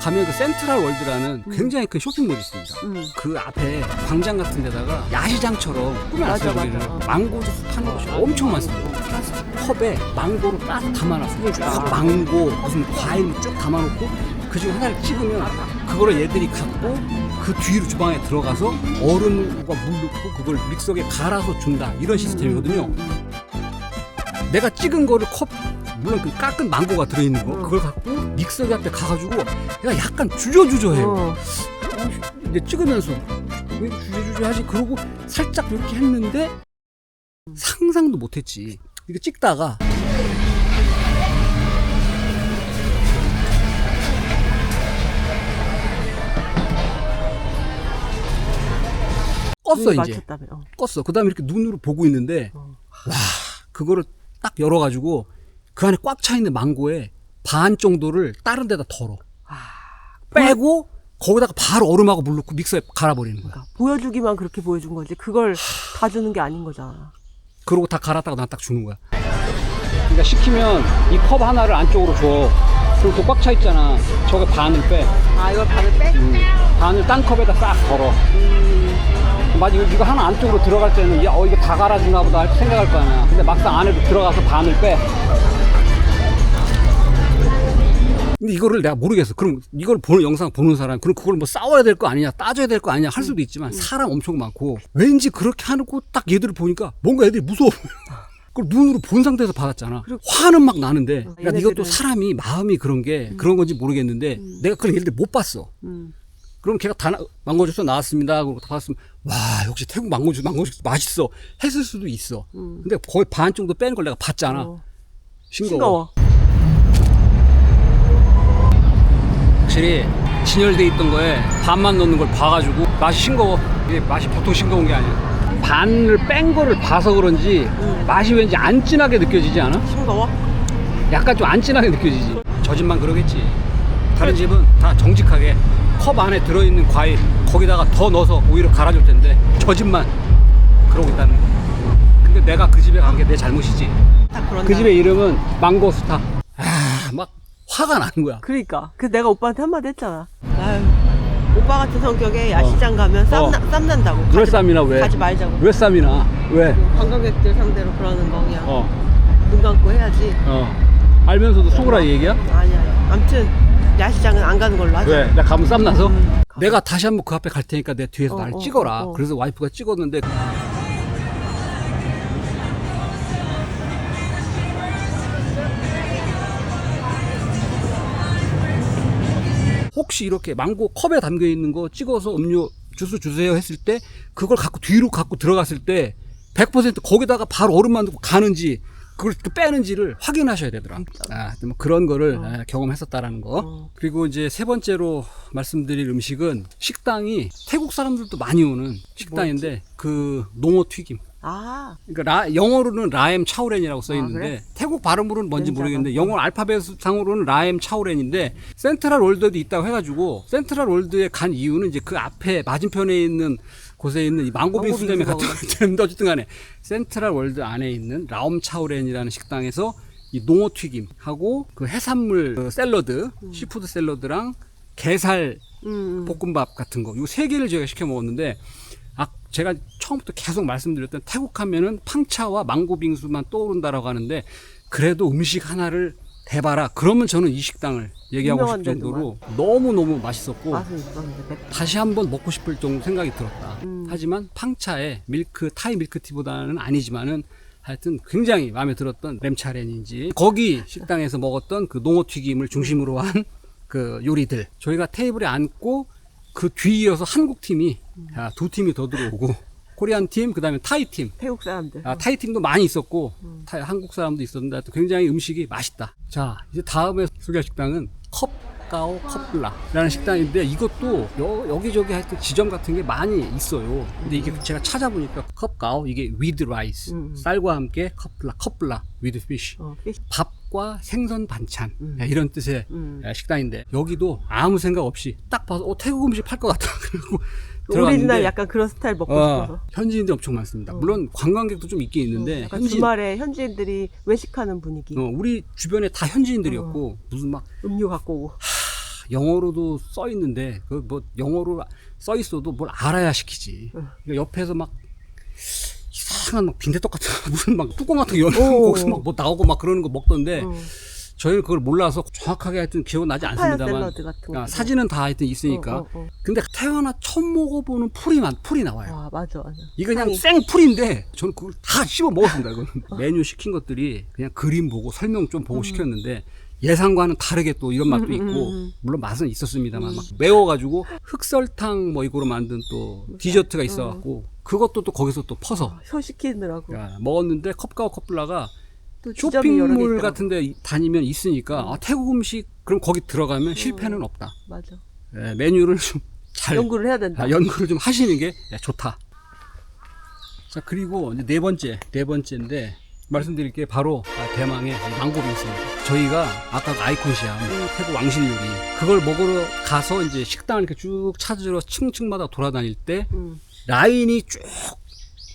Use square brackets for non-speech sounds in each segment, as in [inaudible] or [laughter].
가면 그 센트럴 월드라는 굉장히 큰 쇼핑몰이 있습니다. 음. 그 앞에 광장 같은 데다가 야시장처럼 꾸며놨어요. 맞아. 맞아. 망고 주스 파는 곳이 엄청 많습니다. 플라스틱 컵에 망고를 딱 담아놨어요. 쭉 아. 망고 무슨 과일 쭉 담아놓고 그 중에 하나를 찍으면 그거를 얘들이 갖고 그 뒤로 주방에 들어가서 얼음과 물 넣고 그걸 믹서기에 갈아서 준다 이런 시스템이거든요. 내가 찍은 거를 컵 물론 그 깎은 망고가 들어있는 거 음. 그걸 갖고 믹서기 앞에 가가지고 내가 약간 주저주저해요. 어. 이제 찍으면서 왜 주저주저하지? 그러고 살짝 이렇게 했는데 상상도 못했지. 이거 찍다가 껐어 이제 맞췄다며. 어. 껐어. 그다음에 이렇게 눈으로 보고 있는데 어. 와 그거를 딱 열어가지고 그 안에 꽉 차 있는 망고의 반 정도를 다른 데다 덜어 아, 빼고 거기다가 바로 얼음하고 물 넣고 믹서에 갈아버리는 거야. 그러니까 보여주기만 그렇게 보여준 거지. 그걸 다 주는 게 아닌 거잖아. 그러고 다 갈았다가 난 딱 주는 거야. 그러니까 시키면 이 컵 하나를 안쪽으로 줘. 그리고 또 꽉 차 있잖아. 저거 반을 빼. 아, 이걸 반을 빼? 음, 반을 딴 컵에다 싹 걸어. 맞아, 이거, 이거 하나 안쪽으로 들어갈 때는, 야, 어, 이거 다 갈아주나 보다 할 생각할 거 아니야. 근데 막상 안에도 들어가서 반을 빼. 근데 이거를 내가 모르겠어. 그럼 이걸 보는 영상 보는 사람, 그럼 그걸 뭐 싸워야 될 거 아니냐, 따져야 될 거 아니냐 할 수도 있지만 사람 엄청 많고 왠지 그렇게 하고 딱 얘들을 보니까 뭔가 애들이 무서워. [laughs] 그걸 눈으로 본 상태에서 받았잖아. 화는 막 나는데, 어, 그러니까 이것도 사람이 마음이 그런 게 그런 건지 모르겠는데 내가 그걸 얘들 못 봤어. 음. 그럼 걔가 다 나- 망고 주스 나왔습니다. 그러고 다 봤으면 와 역시 태국 망고 주스 망고 주스 맛있어 했을 수도 있어. 음. 근데 거의 반 정도 빼는 걸 내가 봤잖아. 어. 싱거워. 싱거워. 확실히 진열돼 있던 거에 반만 넣는 걸 봐가지고 맛이 싱거워. 이게 맛이 보통 싱거운 게 아니야. 반을 뺀 거를 봐서 그런지 음. 맛이 왠지 안 진하게 느껴지지 않아? 싱거워? 약간 좀 안 진하게 느껴지지. 저 집만 그러겠지. 다른 집은 다 정직하게 컵 안에 들어있는 과일 거기다가 더 넣어서 오히려 갈아줄 텐데 저 집만 그러고 있다는 거. 근데 내가 그 집에 간 게 내 잘못이지. 그런다. 그 집의 이름은 망고스타. 화가 나는 거야. 그러니까. 그 내가 오빠한테 한마디 했잖아. 아유, 오빠 같은 성격에 야시장 가면 쌈, 어. 나, 쌈 난다고. 왜 가지- 쌈이나 왜? 가지 말자고. 왜 쌈이나? 왜? 관광객들 상대로 그러는 거 그냥 어, 눈 감고 해야지. 어. 알면서도 속으라 이 얘기야? 아니야. 아무튼 야시장은 안 가는 걸로 하자. 왜? 내가 가면 쌈 나서? 음. 내가 다시 한번 그 앞에 갈 테니까 내 뒤에서 어, 나를 어, 찍어라. 어, 어. 그래서 와이프가 찍었는데 혹시 이렇게 망고 컵에 담겨 있는 거 찍어서 음료 주스 주세요 했을 때 그걸 갖고 뒤로 갖고 들어갔을 때 100% 거기다가 바로 얼음만 넣고 가는지 그걸 또 빼는지를 확인하셔야 되더라. 아, 뭐 그런 거를 어. 아, 경험했었다라는 거. 어. 그리고 이제 세 번째로 말씀드릴 음식은 식당이 태국 사람들도 많이 오는 식당인데 그 농어 튀김. 아, 그러니까 라- 영어로는 라엠 차오렌이라고 써 아, 있는데 그래? 태국 발음으로는 뭔지 모르겠는데. 영어 알파벳 상으로는 라엠 차오렌인데 센트럴 월드도 있다고 해가지고 센트럴 월드에 간 이유는 이제 그 앞에 맞은편에 있는 곳에 있는 이 망고 망고 빙수점에 빙수 같은 건데 어쨌든 간에 센트럴 월드 안에 있는 라옴 차오렌이라는 식당에서 이 농어 튀김하고 그 해산물 그 샐러드 시푸드 샐러드랑 게살 음, 음. 볶음밥 같은 거, 요 세 개를 저희가 시켜 먹었는데, 아, 제가 처음부터 계속 말씀드렸던 태국 하면은 팡차와 망고 빙수만 떠오른다라고 하는데, 그래도 음식 하나를 대봐라. 그러면 저는 이 식당을 얘기하고 싶을 정도로 너무 너무 맛있었고, 맛은 있었는데 맵- 다시 한번 먹고 싶을 정도 생각이 들었다. 음. 하지만 팡차의 밀크, 타이 밀크티보다는 아니지만은 하여튼 굉장히 마음에 들었던 램차렌인지 거기 식당에서 먹었던 그 농어 튀김을 중심으로 한 그 요리들 저희가 테이블에 앉고 그 뒤이어서 한국 팀이 아, 두 팀이 더 들어오고 코리안 팀 그다음에 타이 팀 태국 사람들. 아, 타이 팀도 많이 있었고 타이, 한국 사람도 있었는데 하여튼 굉장히 음식이 맛있다. 자 이제 다음에 소개할 식당은 컵 가오 컵블라라는 식당인데 이것도 여, 기저기 하여튼 지점 같은 게 많이 있어요. 근데 이게 제가 찾아보니까 컵가오 이게 위드 라이스 음. 쌀과 함께 컵블라 컵블라 위드 피쉬 어. 밥과 생선 반찬 음. 야, 이런 뜻의 음. 야, 식당인데 여기도 아무 생각 없이 딱 봐서 어, 태국 음식 팔 것 같다 [laughs] 그리고 들어갔는데 약간 그런 스타일 먹고 어, 싶어서. 현지인들 엄청 많습니다. 물론 관광객도 좀 있긴 있는데 어, 현지인 주말에 현지인들이 외식하는 분위기. 어, 우리 주변에 다 현지인들이었고 무슨 막 음료 갖고 오고. 영어로도 써 있는데 그 뭐 영어로 써 있어도 뭘 알아야 시키지. 응. 그러니까 옆에서 막 이상한 막 빈대떡 같은 거, [laughs] 무슨 막 뚜껑 같은 거 오. 열고 거기서 막뭐 나오고 막 그러는 거 먹던데 어. 저희는 그걸 몰라서 정확하게 하여튼 기억은 나지 파파야 않습니다만 샐러드 같은 거. 아, 사진은 다 하여튼 있으니까 어, 어, 어. 근데 태어나 처음 먹어보는 풀이 만 풀이 나와요. 와 맞아 맞아. 이거 그냥. 생 풀인데 저는 그걸 다 씹어 먹었습니다. 이거는 [laughs] 메뉴 시킨 것들이 그냥 그림 보고 설명 좀 보고 시켰는데 예상과는 다르게 또 이런 맛도 음, 있고 음, 음. 물론 맛은 있었습니다만 막 매워가지고 흑설탕 뭐 이거로 만든 또 디저트가 있어갖고 그것도 또 거기서 또 퍼서 혀 시키느라고. 야, 먹었는데 컵가와 컵블라가 또 지점이 여러 개 쇼핑몰 있더라고. 같은데 이- 다니면 있으니까 아, 태국 음식 그럼 거기 들어가면 실패는 없다. 맞아. 예, 메뉴를 좀 잘 연구를 해야 된다. 아, 연구를 좀 하시는 게 야, 좋다. 자 그리고 이제 네 번째 네 번째인데 말씀드릴 게 바로 아, 대망의 이 망고 빙수입니다. 저희가 아까 그 아이콘시아 태국 왕실 요리 그걸 먹으러 가서 이제 식당을 이렇게 쭉 찾으러 층층마다 돌아다닐 때 음. 라인이 쭉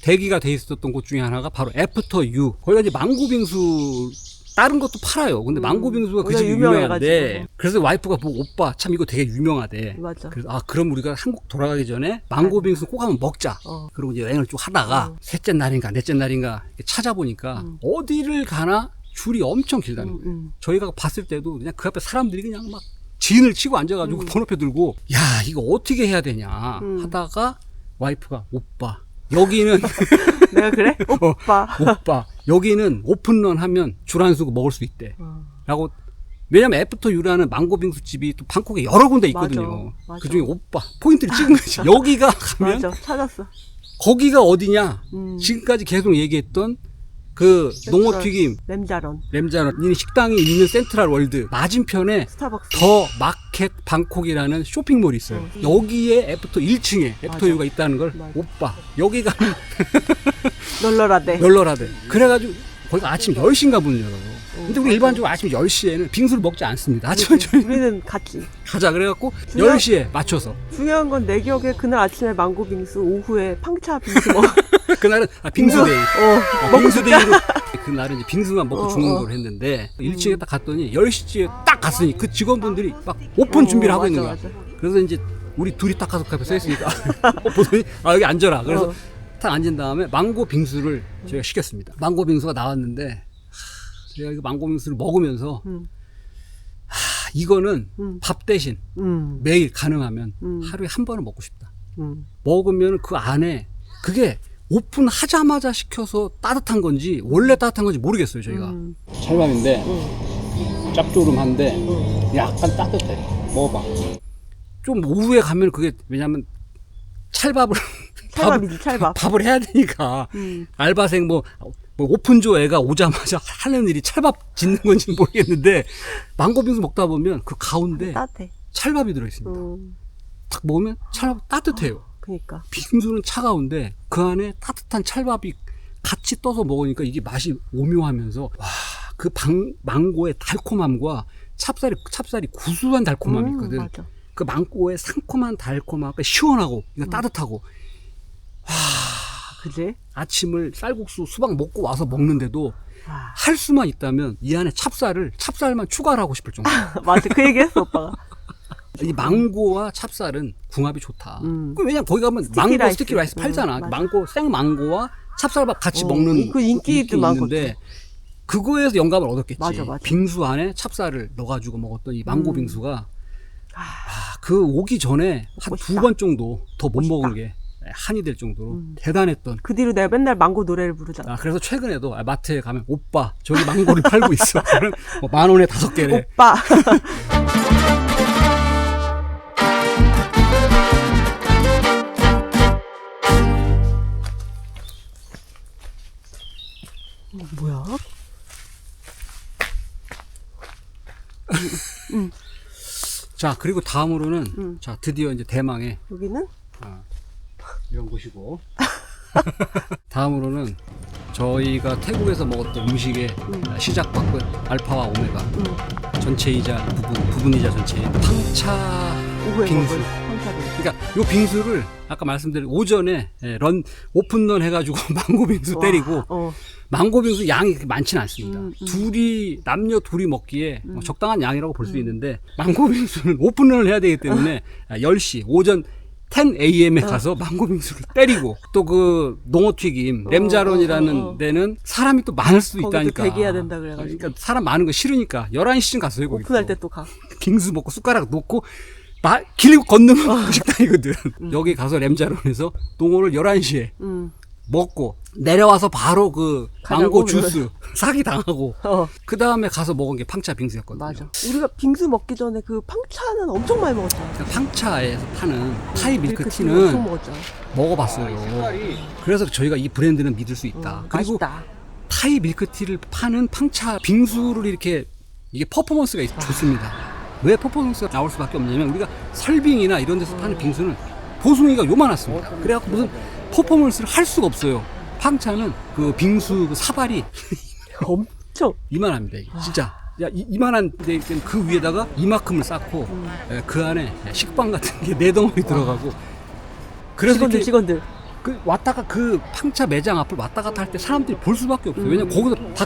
대기가 돼 있었던 곳 중에 하나가 바로 애프터 유. 거기가 이제 망고 빙수 다른 것도 팔아요. 근데 음, 망고 빙수가 그 워낙 집이 유명해가지고. 유명한데 그래서 와이프가 보고 오빠 참 이거 되게 유명하대. 맞아. 그래서 아 그럼 우리가 한국 돌아가기 전에 망고 빙수 꼭 한번 먹자. 어. 그리고 이제 여행을 쭉 하다가 어. 셋째 날인가 넷째 날인가 찾아보니까 음. 어디를 가나 줄이 엄청 길다는 음, 거예요. 음. 저희가 봤을 때도 그냥 그 앞에 사람들이 그냥 막 진을 치고 앉아가지고 음. 번호표 들고 야 이거 어떻게 해야 되냐 음. 하다가 와이프가 오빠 여기는 [laughs] 내가 그래? [laughs] 오빠. 오빠 여기는 오픈런 하면 줄 안 서고 먹을 수 있대 어. 라고 왜냐면 애프터 유라는 망고 빙수 집이 또 방콕에 여러 군데 있거든요 맞아, 맞아. 그 중에 오빠 포인트를 찍은 거지 [laughs] 여기가 가면 맞아. 찾았어. 거기가 어디냐 음. 지금까지 계속 얘기했던 그 센트럴. 농어 튀김 램자런. 램자는 식당이 있는 센트럴 월드 맞은편에 스타벅스. 더 마켓 방콕이라는 쇼핑몰이 있어요. 어. 여기에 애프터 1층에 애프터 맞아. 유가 있다는 걸 맞아. 오빠 여기 가면 널널하대. 널널하대. [laughs] 그래가지고 거기가 아침 10시인가 문을 열어요. 근데 우리. 일반적으로 아침 10시에는 빙수를 먹지 않습니다. 저희 우리는 같이. 가자 그래갖고 중요- 10시에 맞춰서 중요한 건 내 기억에 그날 아침에 망고 빙수, 오후에 팡차 빙수 먹어. [laughs] 그날은 아, 빙수데이. 어. 어, 빙수데이로 [laughs] 그날은 이제 빙수만 먹고 어, 죽는 어. 걸 했는데 1층에 딱 갔더니 10시에 딱 갔으니 그 직원분들이 막 오픈 어, 준비를 하고 있는 거야. 맞아. 그래서 이제 우리 둘이 딱 가서 그 앞에 서 있으니까 어, 보더니 아 여기 앉아라. 그래서 어. 딱 앉은 다음에 망고 빙수를 저희가 시켰습니다. 망고 빙수가 나왔는데 하, 제가 이거 망고 빙수를 먹으면서 음. 아, 이거는 음. 밥 대신 음. 매일 가능하면 음. 하루에 한 번은 먹고 싶다. 음. 먹으면 그 안에 그게 오픈하자마자 시켜서 따뜻한 건지 원래 따뜻한 건지 모르겠어요 저희가 음. 찰밥인데 음. 짭조름한데 음. 약간 따뜻해 먹어봐 좀 오후에 가면 그게 왜냐면 찰밥을 찰밥이지, 찰밥. 밥을 해야 되니까 음. 알바생 뭐, 뭐 오픈조 애가 오자마자 [laughs] 하는 일이 찰밥 짓는 건지 는 모르겠는데 망고 빙수 먹다 보면 그 가운데 따뜻해. 찰밥이 들어 있습니다 음. 딱 먹으면 찰밥 따뜻해요 그니까. 빙수는 차가운데 그 안에 따뜻한 찰밥이 같이 떠서 먹으니까 이게 맛이 오묘하면서 와 그 망고의 달콤함과 찹쌀이 찹쌀이 구수한 달콤함이 음, 있거든. 맞아. 그 망고의 상콤한 달콤함, 그 시원하고 이거 따뜻하고 그지? 아침을 쌀국수 수박 먹고 와서 먹는데도 와. 할 수만 있다면 이 안에 찹쌀을 찹쌀만 추가를 하고 싶을 정도. [laughs] 맞아. 그 얘기 했어, 오빠가. [laughs] 이 망고와 찹쌀은 궁합이 좋다. 음. 그 왜냐면 거기 가면 스티키 망고 라이스. 스티키 라이스 음, 팔잖아. 맞아. 망고 생 망고와 찹쌀밥 같이 어, 먹는 그 인기도 많고 있는데 그거에서 영감을 얻었겠지. 맞아, 맞아. 빙수 안에 찹쌀을 넣어가지고 먹었던 이 망고 음. 빙수가 아, 아, 그 오기 전에 한 두. 번 정도 더 못 먹은 게 한이 될 정도로 음. 대단했던. 그 뒤로 내가 맨날 망고 노래를 부르잖아. 아, 그래서 최근에도 아, 마트에 가면 오빠 저기 망고를 [laughs] 팔고 있어. 그럼 뭐만 원에 다섯 개래. 오빠. 어, [laughs] 뭐야? 자 그리고 다음으로는 음. 자 드디어 이제 대망의 여기는? 아, 이런 곳이고 [laughs] 다음으로는 저희가 태국에서 먹었던 음식의 음. 시작박은 알파와 오메가 음, 전체이자 부분, 부분이자 팡차 오후에 빙수. 먹을. 그러니까 요 빙수를 아까 말씀드린 오전에 예, 런 오픈런 해가지고 [laughs] 망고 빙수 때리고 어, 망고 빙수 양이 그렇게 많지는 않습니다. 음, 음. 둘이 남녀 둘이 먹기에 뭐 적당한 양이라고 볼 수 있는데 망고 빙수는 [laughs] 오픈런을 해야 되기 때문에 10시 오전 10 a.m.에 가서 망고 빙수를 때리고 또 그 농어튀김 어, 램자론이라는 어, 어. 데는 사람이 또 많을 수도 거기도 있다니까. 대기해야 된다 그래가지고. 그러니까 사람 많은 거 싫으니까 11시쯤 갔어요. 거기 오픈할 또. 때또 가. [laughs] 빙수 먹고 숟가락 놓고 마, 길 건너면 어. 그 [laughs] 식당이거든. 음. 여기 가서 램자론에서 농어를 11시에 음. 먹고 내려와서 바로 그 가자고, 망고 주스 [laughs] 사기 당하고 어, 그 다음에 가서 먹은 게 팡차 빙수였거든요. 맞아. 우리가 빙수 먹기 전에 그 팡차는 엄청 많이 먹었잖아. 그러니까 팡차에서 파는 타이 밀크티는 밀크티는 엄청 먹었잖아. 먹어봤어요. 그래서 저희가 이 브랜드는 믿을 수 있다. 음, 그리고 맛있다. 타이 밀크티를 파는 팡차 빙수를 이렇게 이게 퍼포먼스가 있- 좋습니다. 왜 퍼포먼스가 나올 수밖에 없냐면 우리가 설빙이나 이런 데서 파는 빙수는 보송이가 요만했습니다. 그래갖고 무슨 퍼포먼스를 할 수가 없어요. 팡차는 그 빙수 그 사발이 [laughs] 엄청. 이만합니다. 이게. 진짜. 야, 이, 이만한 데, 그 위에다가 이만큼을 쌓고 에, 그 안에 식빵 같은 게 네 덩어리 들어가고 그래서 직원들, 이렇게 직원들. 그 왔다가 그 팡차 매장 앞을 왔다 갔다 할 때 사람들이 볼 수밖에 없어요. 왜냐면 거기서 다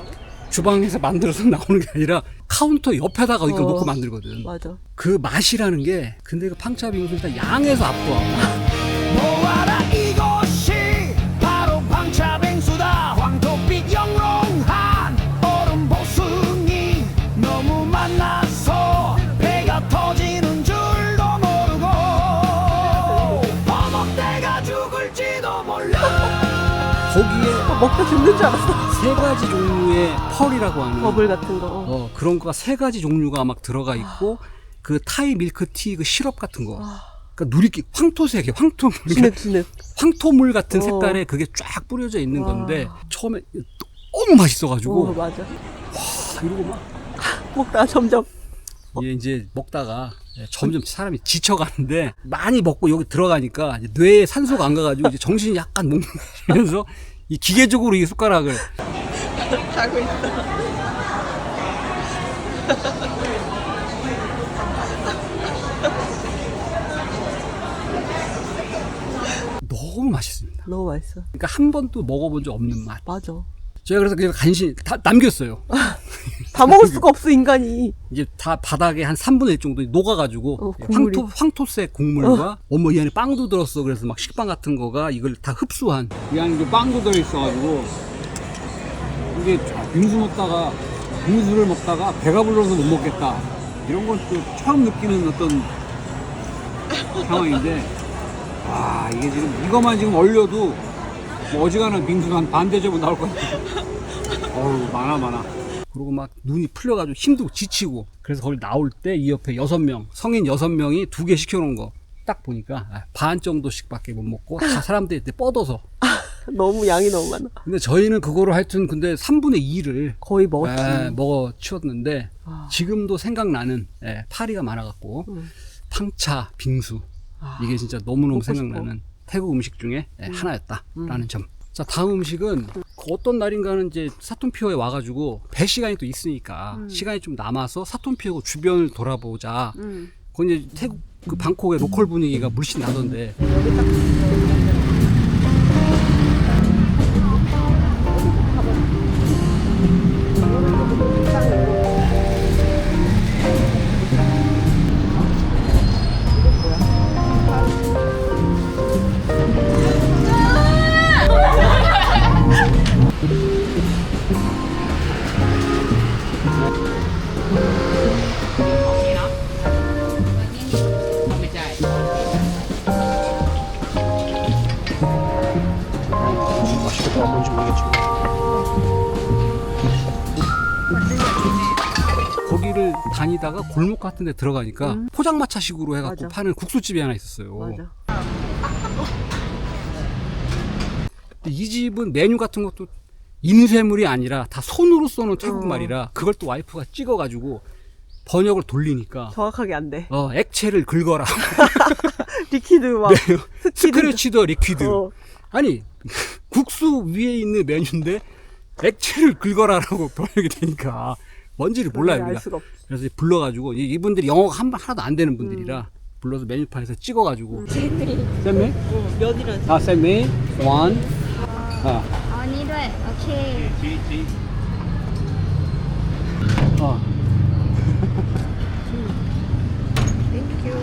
주방에서 만들어서 [laughs] 나오는 게 아니라 카운터 옆에다가 이걸 어. 놓고 만들거든. 맞아. 그 맛이라는 게 근데 그 팡차 빙수는 다 양에서 압도하고 [laughs] 먹다 죽는 줄 알았어. 세 가지 종류의 펄이라고 하는 버블 같은 거. 어. 어, 그런 거가 세 가지 종류가 막 들어가 있고 그 타이 밀크티 그 시럽 같은 거. 그러니까 누리끼 황토색이 황토물 [laughs] 진흙, 진흙. 황토물 같은 어. 색깔에 그게 쫙 뿌려져 있는 와. 건데 처음에 너무 맛있어가지고 어, 맞아. 이러고 막 [laughs] 먹다가 점점. 이게 이제 먹다가 점점 사람이 지쳐가는데 많이 먹고 여기 들어가니까 이제 뇌에 산소가 안 가가지고 이제 정신이 약간 몽롱해면서 [laughs] 이 기계적으로 이 숟가락을 자고 있어. 너무 맛있습니다. 너무 맛있어. 그러니까 한 번도 먹어본 적 없는 맛. 맞아. 제가 그래서 그냥 간신히 다 남겼어요. [laughs] 다 먹을 수가 [laughs] 없어, 인간이. 이게 다 바닥에 한 3분의 1 정도 녹아가지고 어, 국물이. 황토, 황토색 국물과 어. 머이 안에 빵도 들었어 그래서 막 식빵 같은 거가 이걸 다 흡수한 이 안에 이제 빵도 들어있어가지고 이게 빙수 먹다가 빙수를 먹다가 배가 불러서 못 먹겠다 이런 건 또 처음 느끼는 어떤 상황인데 와 이게 지금 이것만 지금 얼려도 뭐 어지간한 빙수가 한반 대접은 나올 것 같아 어우 많아 많아 그리고 막 눈이 풀려가지고 힘들고 지치고 그래서 거기 나올 때 이 옆에 여섯 명 성인 여섯 명이 두 개 시켜놓은 거 딱 보니까 아, 반 정도씩밖에 못 먹고 다 [laughs] 사람들이 이제 뻗어서 너무 양이 너무 많아. 근데 저희는 그거를 하여튼 근데 3분의 2를 거의 먹었지. 예, 먹어 치웠는데 아. 지금도 생각나는 예, 파리가 많아갖고 음. 팡차 빙수 아, 이게 진짜 너무너무 생각나는 태국 음식 중에 예, 하나였다라는 점. 자 다음 음식은 그 어떤 날인가는 이제 사톤피오에 와가지고 배 시간이 또 있으니까 시간이 좀 남아서 사톤피오 주변을 돌아보자. 음. 거기 이제 태국 그 방콕의 로컬 분위기가 물씬 나던데 거기를 다니다가 골목 같은 데 들어가니까 포장마차식으로 해갖고 맞아. 파는 국수집이 하나 있었어요. 맞아. 근데 이 집은 메뉴 같은 것도 인쇄물이 아니라 다 손으로 써놓은 태국말이라 그걸 또 와이프가 찍어가지고 번역을 돌리니까 정확하게 안 돼. 어, 액체를 긁어라. [laughs] 리퀴드 막. [laughs] 스키드. 스크래치더 리퀴드. 어. 아니 [laughs] 국수 위에 있는 메뉴인데 액체를 긁어라라고 번역이 [laughs] 되니까 뭔지를 몰라요 알 우리가. 수가 없어. 그래서 불러가지고 이- 이분들이 영어가 한, 하나도 안 되는 분들이라 불러서 메뉴판에서 찍어가지고 쌤메? 어, 면이란. 아 쌤메 원. 아 เอาอันนี้ด้วย ok 어. thank you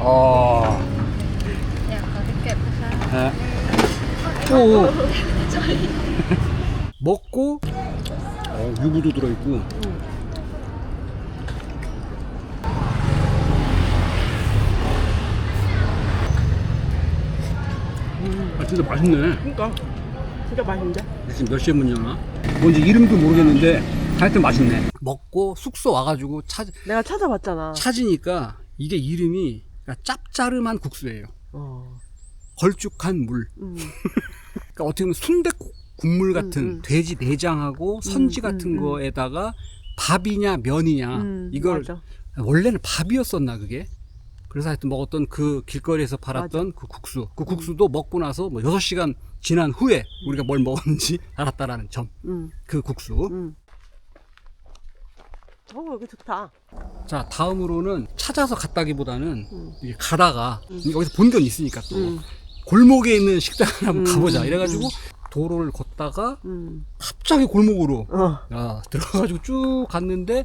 어. dạ có tiết kiệm không sao 네. 또 먹고 어, 유부도 들어있고 아 진짜 맛있네 그러니까 진짜 맛있는데? 지금 몇 시에 문 여나? 뭔지 이름도 모르겠는데 하여튼 맛있네 먹고 숙소 와가지고 찾, 내가 찾아봤잖아. 찾으니까 이게 이름이 그러니까 짭짜름한 국수예요 어. 걸쭉한 물 음. [laughs] 그러니까 어떻게 보면 순대 국물 같은 음, 음. 돼지 내장하고 선지 음, 같은 음, 음. 거에다가 밥이냐 면이냐 음, 이걸 맞아. 원래는 밥이었었나 그게 그래서 하여튼 먹었던 그 길거리에서 팔았던 그 국수 그 국수도 먹고 나서 뭐 6시간 지난 후에 우리가 뭘 먹었는지 [laughs] 알았다라는 점그 음. 국수 음. 어, 여기 좋다. 자 다음으로는 찾아서 갔다기보다는 음. 가다가 여기서 본 건 있으니까 또 음. 골목에 있는 식당을 한번 음, 가보자 음, 이래가지고 도로를 걷다가 음. 갑자기 골목으로 어. 야, 들어가가지고 쭉 갔는데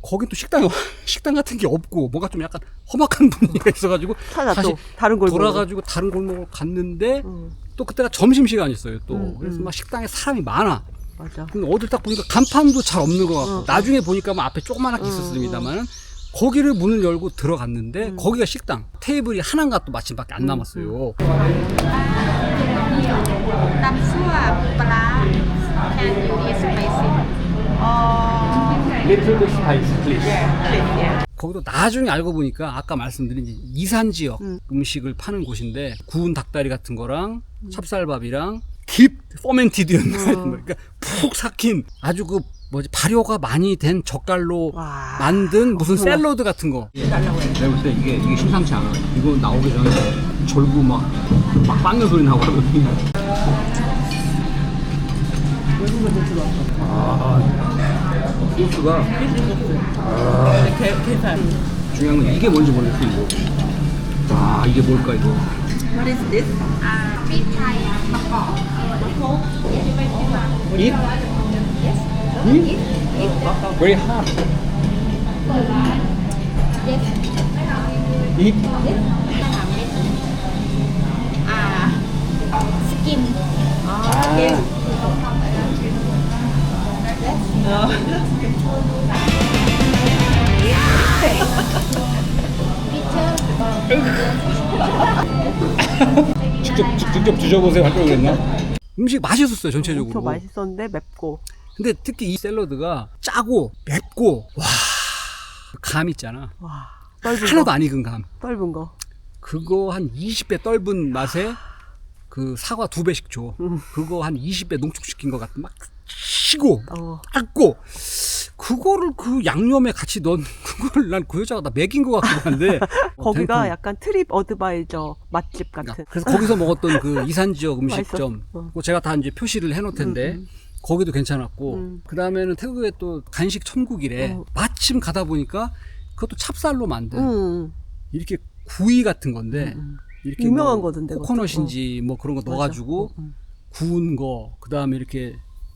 거긴 또 식당이 [laughs] 식당 같은 게 없고 뭔가 좀 약간 험악한 분위기가 있어가지고 찾아 다시 또 다른 골목. 돌아가지고 다른 골목을 갔는데 음. 또 그때가 점심 시간이었어요 또 음, 그래서 음. 막 식당에 사람이 많아 맞아. 근데 어딜 딱 보니까 간판도 잘 없는 것 같고 어. 나중에 보니까 뭐 앞에 조그만하게 어, 있었습니다만은 거기를 문을 열고 들어갔는데 음. 거기가 식당 테이블이 하나인가 또 마침밖에 안 남았어요 Little spice, please. 거기도 나중에 알고 보니까 아까 말씀드린 이산 지역 음. 음. 식을 파는 곳인데 구운 닭다리 같은 거랑 찹쌀밥이랑 딥 포멘티드였나 어. 그러니까 푹 삭힌 아주 그 뭐지 발효가 많이 된 젓갈로 와. 만든 무슨. 샐러드 같은 거. 내가 볼때 이게 이게 심상치 않아. 이거 나오기 전에 절구 막막 빵는 소리 나고 하거든요. 아, 소스가 게, 게살. 중요한 건 이게 뭔지 모르겠어 이거. 아 이게 뭘까 이거. What is this? bắp bò Eat? Eat? Very hard. Eat? skin 직접 직- 직접 드셔보세요 할 걸 그랬나? 음식 맛있었어요 전체적으로. 엄청 맛있었는데 맵고. 근데 특히 이 샐러드가 짜고 맵고 와. 감 있잖아. 와. 떫은 하나도 거. 안 익은 감. 떫은 거. 그거 한 20배 떫은 맛에 그 사과 두 배씩 줘. 음. 그거 한 20배 농축시킨 것 같은 막 치고 어. 닦고 그거를 그 양념에 같이 넣은 [laughs] 그거를 난그 여자가 나 먹인 것 같기도 한데 [laughs] 어, 거기가 탱크. 약간 트립 어드바이저 맛집 같은. 그래서 거기서 먹었던 그 이산 지역 [laughs] 음식점 맛있었어. 어. 그거 제가 다 이제 표시를 해놓을 텐데 음, 거기도 괜찮았고 음. 그 다음에는 태국에 또 간식 천국이래 어. 마침 가다 보니까 그것도 찹쌀로 만든 음. 이렇게 구이 같은 건데 음. 이렇게 유명한 뭐 거던데. 코코넛인지 뭐 그런 거 맞아. 넣어가지고 어, 음. 구운 거 그 다음에 이렇게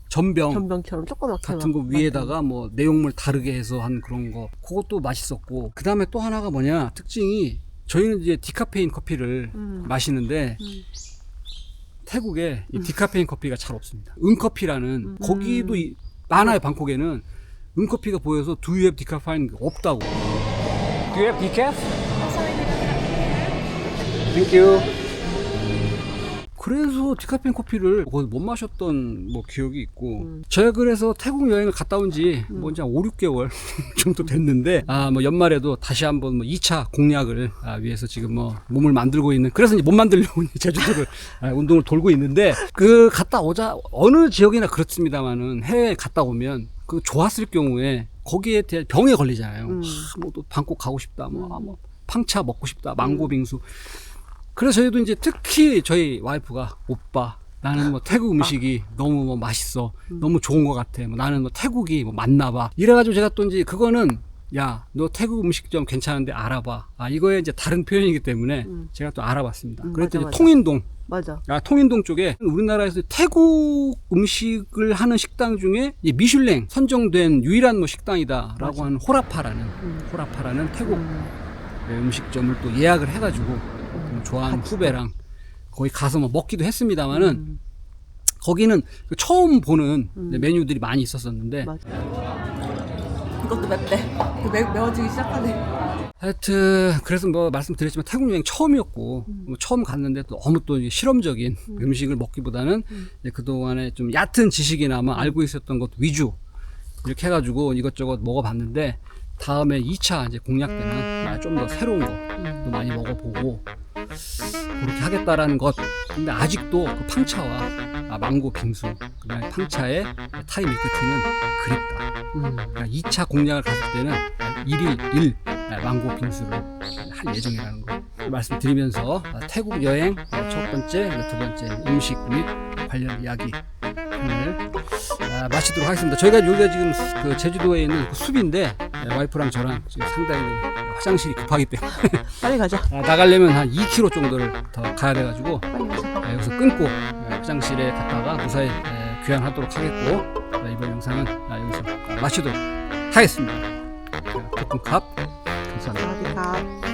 전병 전병처럼 조그맣게 같은 거막 위에다가 뭐 내용물 다르게 해서 한 그런 거 그것도 맛있었고 그 다음에 또 하나가 뭐냐 특징이 저희는 이제 디카페인 커피를 음. 마시는데 음. 태국에 이 디카페인 커피가 잘 없습니다 은커피라는 음. 거기도 이- 많아요 방콕에는 은커피가 보여서 Do you have decaf? 없다고 Do you have decaf? Thank you 그래서 디카페인 커피를 거의 못 마셨던 뭐 기억이 있고 음. 제가 그래서 태국 여행을 갔다 온지 뭔지 한 5, 6개월 [laughs] 정도 됐는데 아 뭐 연말에도 다시 한번 뭐 2차 공략을 아, 위해서 지금 뭐 몸을 만들고 있는 그래서 이제 못 만들려고 이제 제주도를 [laughs] 아, 운동을 돌고 있는데 그 갔다 오자 어느 지역이나 그렇습니다만은 해외 갔다 오면 그 좋았을 경우에 거기에 대한 병에 걸리잖아요. 음. 아, 뭐또 방콕 가고 싶다 뭐, 아, 뭐 팡차 먹고 싶다 망고 빙수 그래서 저희도 이제 특히 저희 와이프가 오빠 나는 뭐 태국 음식이 너무 뭐 맛있어 너무 좋은 것 같아 뭐 나는 뭐 태국이 뭐 맞나 봐 이래가지고 제가 또 이제 그거는 야 너 태국 음식점 괜찮은데 알아봐 아 이거에 이제 다른 표현이기 때문에 음. 제가 또 알아봤습니다 음, 그랬더니 맞아, 맞아. 통인동 맞아. 아, 통인동 쪽에 우리나라에서 태국 음식을 하는 식당 중에 이 미슐랭 선정된 유일한 뭐 식당이다라고. 하는 호라파라는 음. 호라파라는 태국 음. 음식점을 또 예약을 해가지고 좀 좋아하는. 후배랑 거기 가서 뭐 먹기도 했습니다만은 음. 거기는 그 처음 보는 음. 메뉴들이 많이 있었었는데 맞아. 이것도 맵대. 매, 매워지기 시작하네. 하여튼 그래서 뭐 말씀드렸지만 태국 여행 처음이었고 뭐 처음 갔는데 또 너무 또 실험적인 음. 식을 먹기보다는 이제 그동안에 좀 얕은 지식이나마 알고 있었던 것 위주 이렇게 해가지고 이것저것 먹어봤는데 다음에 2차 이제 공략 때는 좀 더 새로운 것도 많이 먹어보고 그렇게 하겠다라는 것 근데 아직도 그 팡차와 아, 망고 빙수 그다음에 팡차의 타이 밀크티는 그립다 음. 그러니까 2차 공략을 갔을 때는 1일 1 망고 빙수를 할 예정이라는 거 말씀드리면서 태국 여행 첫 번째, 두 번째 음식 및 관련 이야기 오늘 아, 마치도록 하겠습니다. 저희가 여기가 지금 그 제주도에 있는 그 숲인데 네, 와이프랑 저랑 지금 상당히 그 화장실이 급하기 때문에 [laughs] 빨리 가자. 아, 나가려면 한 2km 정도를 더 가야 돼가지고 빨리 가자. 네, 여기서 끊고 네, 화장실에 갔다가 무사히 네, 귀환하도록 하겠고 네, 이번 영상은 아, 여기서 마치도록 하겠습니다. 네, 토큰캅 감사합니다. 어디 가?